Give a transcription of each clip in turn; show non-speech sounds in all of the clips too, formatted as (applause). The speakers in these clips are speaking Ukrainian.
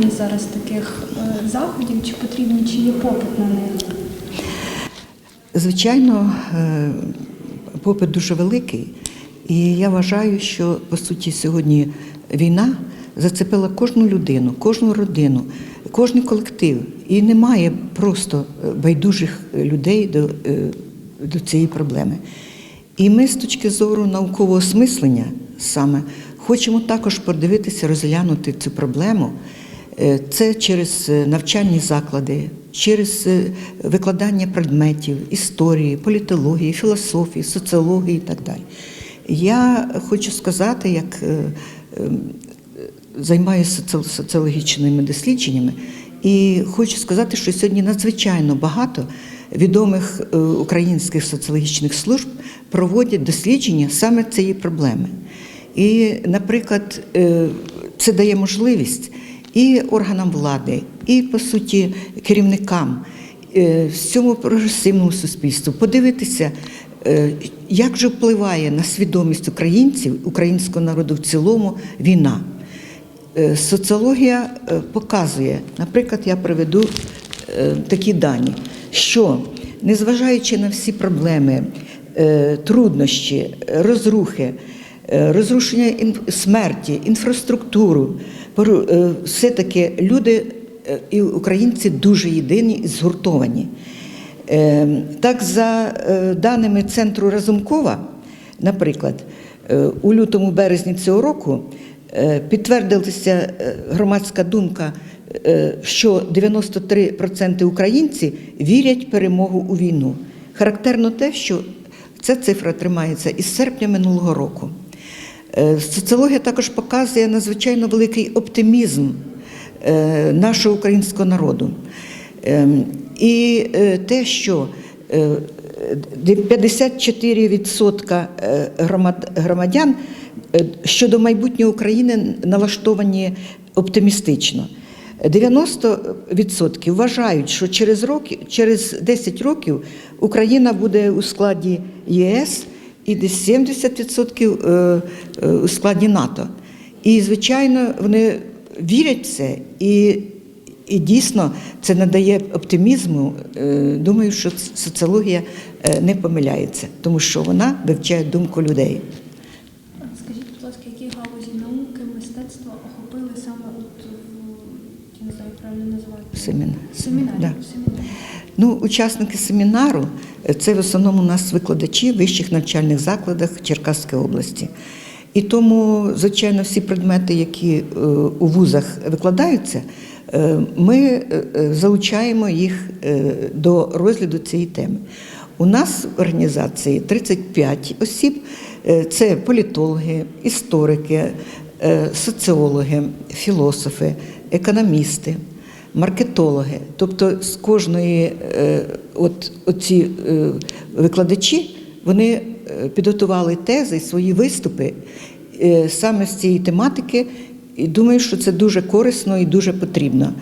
актуальність зараз таких е, заходів? Чи потрібні, чи є попит на них? Звичайно, е, попит дуже великий, і я вважаю, що по суті сьогодні війна зацепила кожну людину, кожну родину, кожен колектив. І немає просто е, байдужих людей до, до цієї проблеми. І ми з точки зору наукового осмислення саме хочемо також подивитися, розглянути цю проблему. Е, Це через е, навчальні заклади, через е, викладання предметів, історії, політології, філософії, соціології і так далі. Я хочу сказати, як е, е, займаюся соціологічними дослідженнями, і хочу сказати, що сьогодні надзвичайно багато відомих українських соціологічних служб проводять дослідження саме цієї проблеми. І, наприклад, це дає можливість і органам влади, і по суті керівникам е, всьому прогресивному суспільству подивитися, е, як же впливає на свідомість українців, українського народу в цілому війна. Е, Соціологія показує, наприклад, я приведу такі дані, що незважаючи на всі проблеми, труднощі, розрухи, розрушення смерті, інфраструктуру, все-таки люди е, і українці дуже єдині і згуртовані. Е, Так, за е, даними центру Разумкова, наприклад, е, у лютому березні цього року е, підтвердилася е, громадська думка, е, що 93% українців вірять в перемогу у війну. Характерно те, що ця цифра тримається із серпня минулого року. Е, Соціологія також показує надзвичайно великий оптимізм е, нашого українського народу. Ем, І е, те, що е, 54% е, громадян щодо майбутнього України налаштовані оптимістично. 90% вважають, що через роки, через 10 років Україна буде у складі ЄС і десь 70% е, е, у складі НАТО. І, звичайно, вони вірять в це і, і дійсно це надає оптимізму. Е, Думаю, що соціологія не помиляється, тому що вона вивчає думку людей. Скажіть, будь ласка, які галузі науки, мистецтва охопили саме от я не знаю, правильно назвати? Семінар. Семінарі. Да. Семінарі. Ну, учасники семінару е, це в основному у нас викладачі в вищих навчальних закладах Черкаської області. І тому, звичайно, всі предмети, які е, у вузах викладаються, е, ми залучаємо їх до розгляду цієї теми. У нас в організації 35 осіб, це політологи, історики, соціологи, філософи, економісти маркетологи. Тобто з кожної е, от, оці е, викладачі вони е, підготували тези, свої виступи саме з цієї тематики. І думаю, що це дуже корисно і дуже потрібно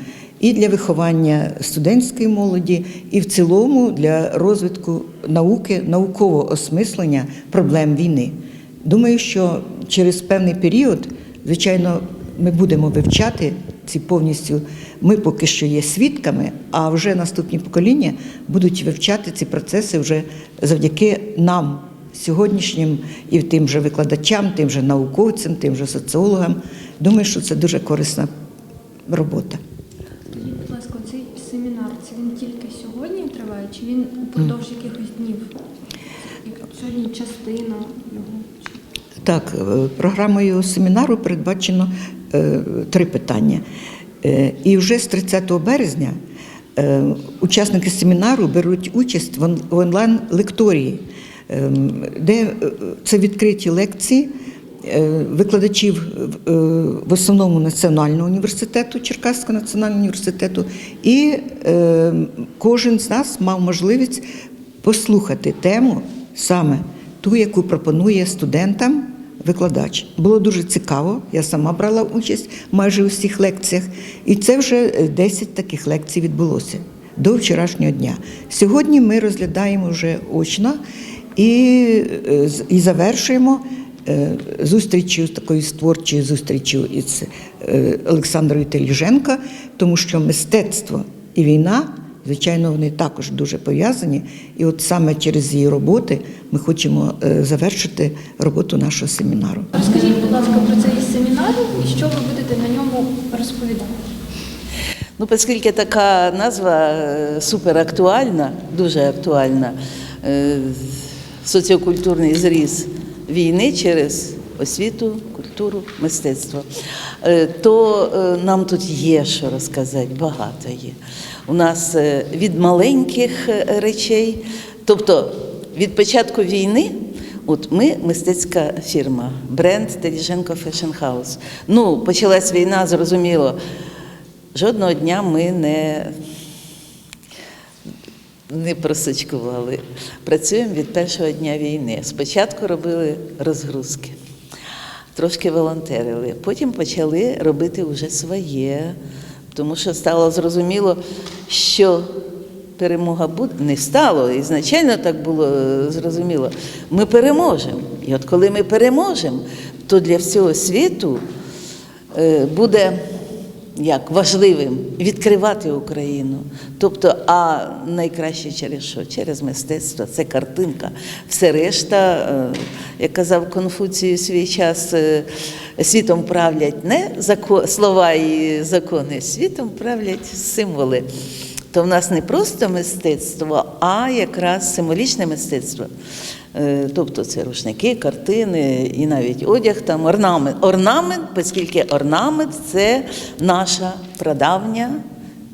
і для виховання студентської молоді, і в цілому для розвитку науки, наукового осмислення проблем війни. Думаю, що через певний період, звичайно, ми будемо вивчати ці повністю. Ми поки що є свідками, а вже наступні покоління будуть вивчати ці процеси вже завдяки нам, сьогоднішнім, і тим же викладачам, тим же науковцям, тим же соціологам. Думаю, що це дуже корисна робота. Скажіть, будь ласка, цей семінар, це він тільки сьогодні триває, чи він упродовж якихось днів? Сьогодні частина його? Так, е, програмою семінару передбачено три питання. Е, І вже з 30 березня е, учасники семінару беруть участь в онлайн-лекторії, е, де е, це відкриті лекції е, викладачів е, в основному Національного університету, Черкаського національного університету, і е, кожен з нас мав можливість послухати тему саме ту, яку пропонує студентам викладач. Було дуже цікаво. Я сама брала участь майже у всіх лекціях, і це вже е, 10 таких лекцій відбулося до вчорашнього дня. Сьогодні ми розглядаємо вже очно і, е, і завершуємо е, зустрічю, такою творчою зустрічю із е, Олександрою Теліженко, тому що мистецтво і війна, звичайно, вони також дуже пов'язані. І от саме через її роботи ми хочемо е, завершити роботу нашого семінару. Розкажіть, будь ласка, про цей семінар і що ви будете на ньому розповідати? Ну, оскільки така назва е, суперактуальна, дуже актуальна, е, соціокультурний зріз війни через освіту, культуру, мистецтво, то нам тут є що розказати, багато є. У нас е, від маленьких е, речей, тобто від початку війни. От ми мистецька фірма, бренд Теліженко Fashion House. Ну, почалась війна, зрозуміло. Жодного дня ми не, не просочкували. Працюємо від першого дня війни. Спочатку робили розгрузки, трошки волонтерили, потім почали робити вже своє, тому що стало зрозуміло, що перемога буде. Не стало, і звичайно так було е, зрозуміло. Ми переможемо. І от коли ми переможемо, то для всього світу е, буде як важливим відкривати Україну. Тобто, а найкраще через що? Через мистецтво, це картинка. Все решта, е, як казав Конфуцій у свій час, е, світом правлять не слова і закони, світом правлять символи. То в нас не просто мистецтво, а якраз символічне мистецтво. Е, Тобто це рушники, картини і навіть одяг, там орнамент. Орнамент, оскільки орнамент це наша прадавня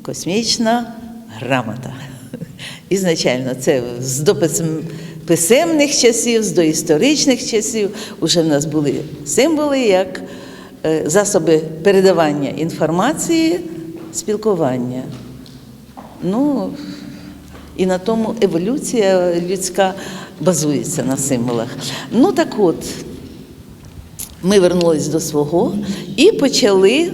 космічна грамота. (laughs) Ізначально це з дописем писемних часів, з доісторичних часів вже в нас були символи як е, засоби передавання інформації, спілкування. Ну, і на тому еволюція людська базується на символах. Ну так от, ми вернулись до свого і почали.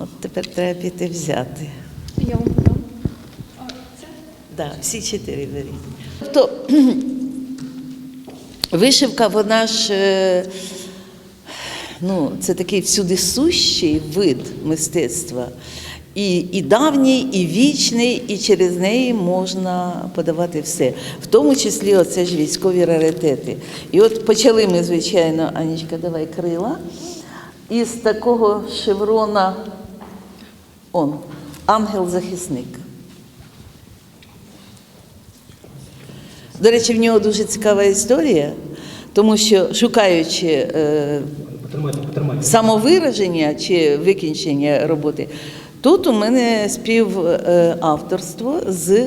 От тепер треба піти взяти. Я вам подам. Да, всі чотири беріть. Тобто (clears throat) вишивка, вона ж е, ну, це такий всюдисущий вид мистецтва. І, і давній, і вічний, і через неї можна подавати все. В тому числі оце ж військові раритети. І от почали ми, звичайно, Анічка, давай крила. Із такого шеврона, он, ангел-захисник. До речі, в нього дуже цікава історія, тому що шукаючи е, самовираження чи викінчення роботи, тут у мене співавторство з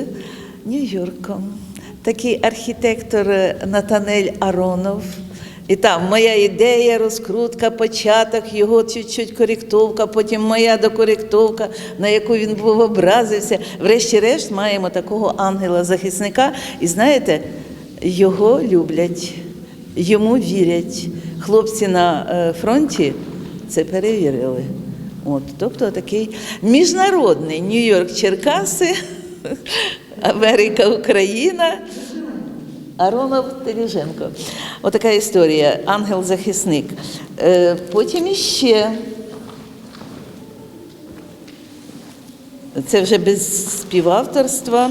Нью-Йорком. Такий архітектор Натанель Аронов. І там моя ідея, розкрутка, початок, його чуть-чуть коректовка, потім моя докоректовка, на яку він був образився. Врешті-решт маємо такого ангела-захисника. І знаєте, його люблять, йому вірять. Хлопці на е, фронті це перевірили. От, тобто такий міжнародний Нью-Йорк, Черкаси, Америка, Україна. Аронов Теліженко. Отака історія. Ангел-захисник. Е, Потім іще. Це вже без співавторства.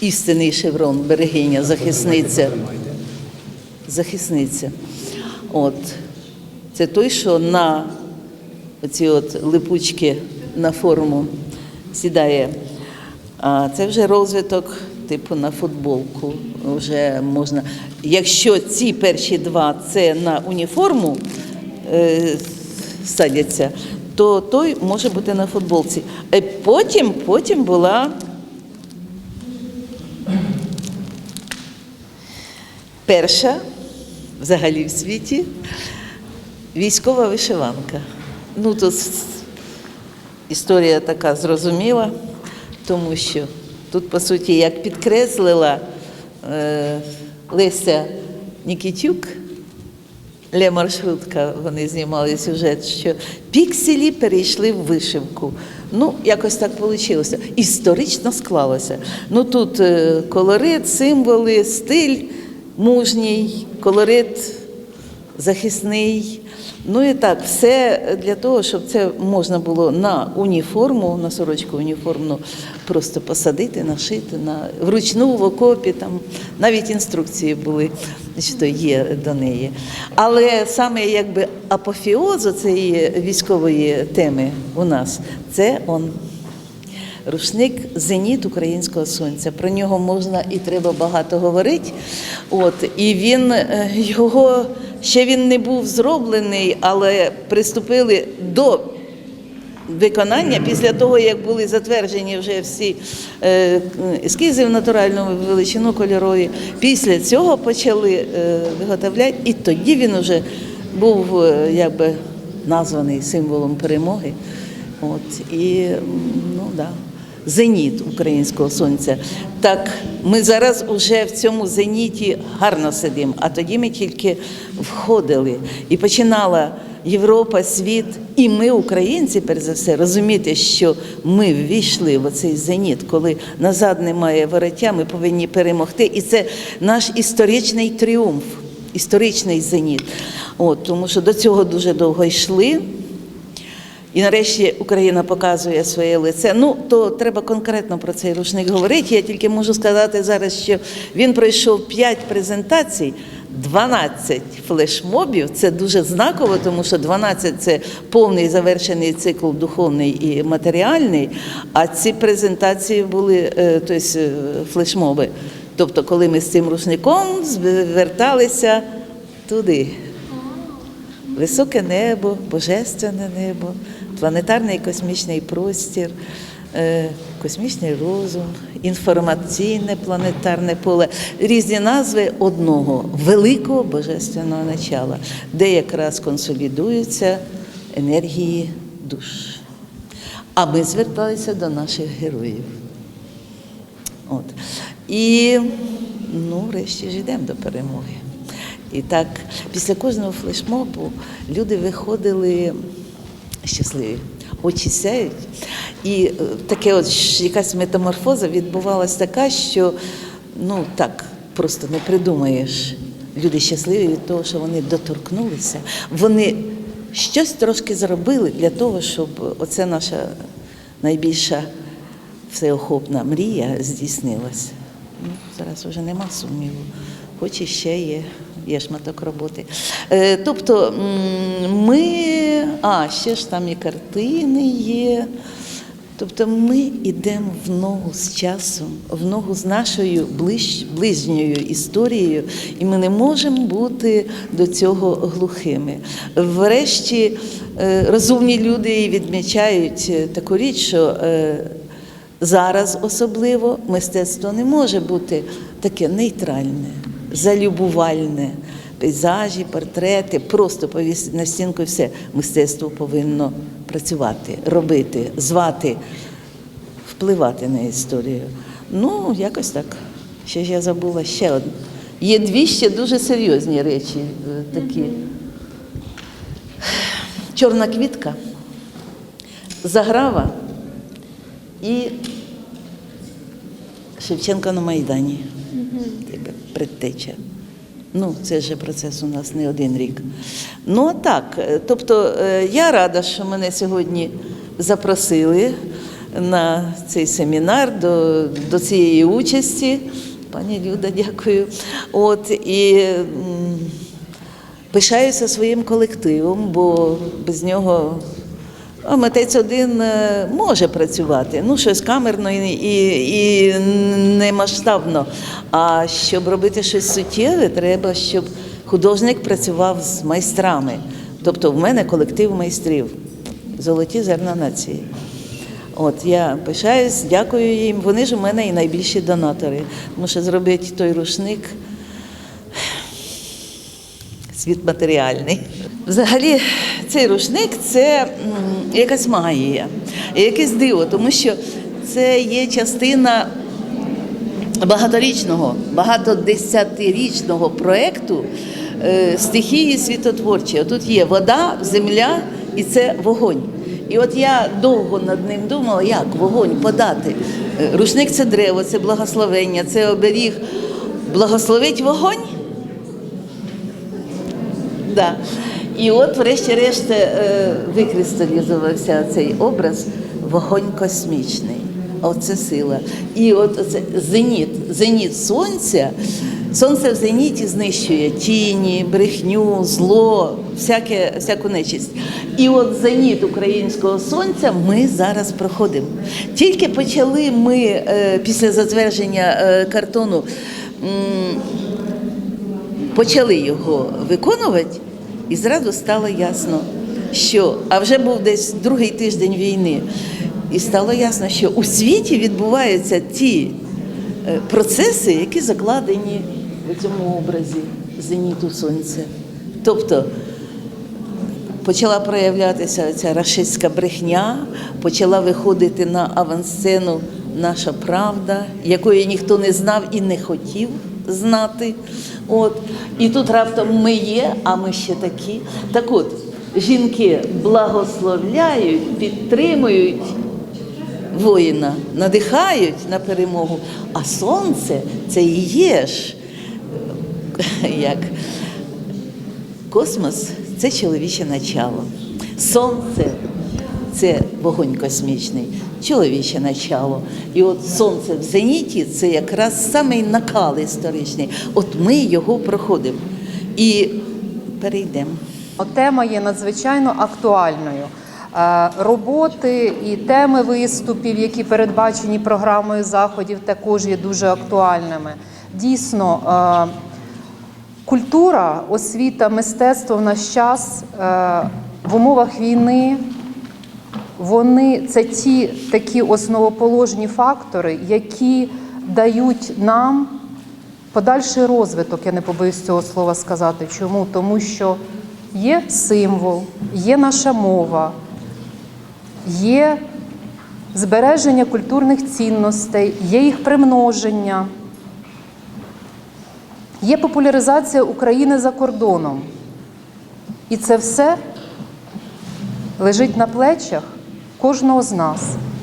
Істинний шеврон, берегиня, захисниця. Захисниця. От. Це той, що на оці от липучки на форму сідає. А це вже розвиток, типу на футболку. Вже можна. Якщо ці перші два це на уніформу е, садяться, то той може бути на футболці. Е, Потім, потім була перша взагалі в світі військова вишиванка. Ну, тут історія така зрозуміла, тому що тут, по суті, як підкреслила е, Леся Нікітюк, Ле маршрутка, вони знімали сюжет, що пікселі перейшли в вишивку. Ну, якось так вийшло. Історично склалося. Ну тут е, колорит, символи, стиль мужній, колорит захисний. Ну і так, все для того, щоб це можна було на уніформу, на сорочку уніформну просто посадити, нашити на вручну в окопі. Там навіть інструкції були, що є до неї. Але саме якби апофіоз цієї військової теми у нас це он. Рушник Зеніт українського сонця. Про нього можна і треба багато говорити. От і він е, його ще він не був зроблений, але приступили до виконання після того, як були затверджені вже всі е, ескізи в натуральну величину кольорові. Після цього почали е, виготовляти, і тоді він вже був е, якби названий символом перемоги. От і ну да. Зеніт українського сонця. Так, ми зараз уже в цьому зеніті гарно сидимо, а тоді ми тільки входили і починала Європа, світ, і ми, українці, перш за все, розуміти, що ми ввійшли в оцей зеніт, коли назад немає вороття, ми повинні перемогти. І це наш історичний тріумф, історичний зеніт. От, тому що до цього дуже довго йшли. І нарешті Україна показує своє лице. Ну, то треба конкретно про цей рушник говорити. Я тільки можу сказати зараз, що він пройшов 5 презентацій, 12 флешмобів. Це дуже знаково, тому що 12 – це повний завершений цикл духовний і матеріальний. А ці презентації були, е, тобто е, флешмоби. Тобто, коли ми з цим рушником зверталися туди. Високе небо, божественне небо, планетарний космічний простір, е, космічний розум, інформаційне планетарне поле різні назви одного великого божественного начала, де якраз консолідуються енергії душ. А ми зверталися до наших героїв. От. І ну, врешті ж йдемо до перемоги. І так, після кожного флешмобу люди виходили щасливі, очі сяють. І е, таке от якась метаморфоза відбувалася така, що ну так просто не придумаєш. Люди щасливі від того, що вони доторкнулися. Вони щось трошки зробили для того, щоб оце наша найбільша всеохопна мрія здійснилася. Ну, зараз вже нема сумніву, хоч і ще є, є шматок роботи. Е, тобто ми, а ще ж там і картини є. Тобто ми йдемо в ногу з часом, в ногу з нашою ближ, ближньою історією, і ми не можемо бути до цього глухими. Врешті е, розумні люди відмічають е, таку річ, що е, зараз особливо мистецтво не може бути таке нейтральне, залюбувальне. Пейзажі, портрети, просто повісити на стінку і все. Мистецтво повинно працювати, робити, звати, впливати на історію. Ну, якось так. Ще ж я забула ще одне. Є дві ще дуже серйозні речі е, такі. Чорна квітка, заграва і Шевченка на Майдані. Предтеча. Ну, це вже процес у нас не один рік. Ну, так, е, тобто е, я рада, що мене сьогодні запросили на цей семінар до, до цієї участі. Пані Люда, дякую. От, і пишаюся своїм колективом, бо без нього а митець один е, може працювати, ну щось камерно і, і, і не. А щоб робити щось суттєве, треба, щоб художник працював з майстрами. Тобто в мене колектив майстрів, золоті зерна нації. От я пишаюсь, дякую їм. Вони ж у мене і найбільші донатори. Тому що зробити той рушник світ матеріальний. Взагалі, цей рушник це якась магія, якесь диво, тому що це є частина багаторічного, багатодесятирічного проєкту е, стихії світотворчі. Тут є вода, земля і це вогонь. І от я довго над ним думала, як вогонь подати. Е, Рушник це древо, це благословення, це оберіг. Благословить вогонь. Да. І от, врешті-решт, е, викристалізувався цей образ вогонь космічний. Оце сила. І от оце зеніт, зеніт сонця. Сонце в зеніті знищує тіні, брехню, зло, всяке, всяку нечисть. І от зеніт українського сонця ми зараз проходимо. Тільки почали ми е, після затвердження е, картону. Почали його виконувати, і зразу стало ясно, що а вже був десь другий тиждень війни, і стало ясно, що у світі відбуваються ті е, процеси, які закладені в цьому образі зеніту сонця. Тобто почала проявлятися ця рашистська брехня, почала виходити на авансцену наша правда, якої ніхто не знав і не хотів знати. От. І тут раптом ми є, а ми ще такі. Так от, жінки благословляють, підтримують воїна, надихають на перемогу, а сонце це і є ж (laughs) як Космос це чоловіче начало. Сонце це вогонь космічний, чоловіче начало. І от сонце в зеніті це якраз самий накал історичний. От ми його проходимо. І перейдемо. Тема є надзвичайно актуальною. Е, Роботи і теми виступів, які передбачені програмою заходів, також є дуже актуальними. Дійсно, е, культура, освіта, мистецтво в наш час е, в умовах війни. Вони це ті такі основоположні фактори, які дають нам подальший розвиток, я не побоюсь цього слова сказати. Чому? Тому що є символ, є наша мова, є збереження культурних цінностей, є їх примноження, є популяризація України за кордоном. І це все лежить на плечах кожного з нас,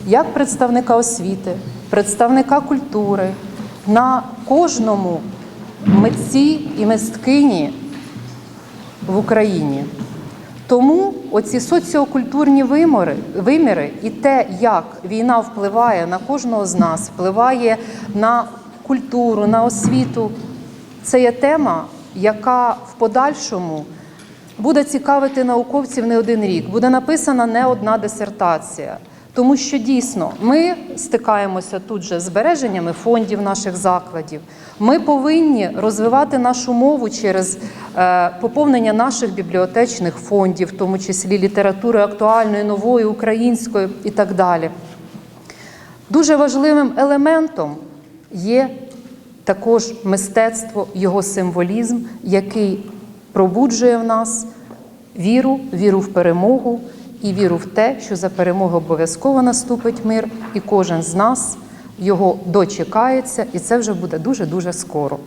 як представника освіти, представника культури, на кожному митці і мисткині в Україні. Тому оці соціокультурні виміри, виміри і те, як війна впливає на кожного з нас, впливає на культуру, на освіту, це є тема, яка в подальшому буде цікавити науковців не один рік, буде написана не одна дисертація. Тому що дійсно ми стикаємося тут же з збереженнями фондів наших закладів. Ми повинні розвивати нашу мову через е, поповнення наших бібліотечних фондів, в тому числі літератури актуальної, нової, української і так далі. Дуже важливим елементом є також мистецтво, його символізм, який пробуджує в нас віру, віру в перемогу і віру в те, що за перемогу обов'язково наступить мир, і кожен з нас його дочекається, і це вже буде дуже дуже скоро.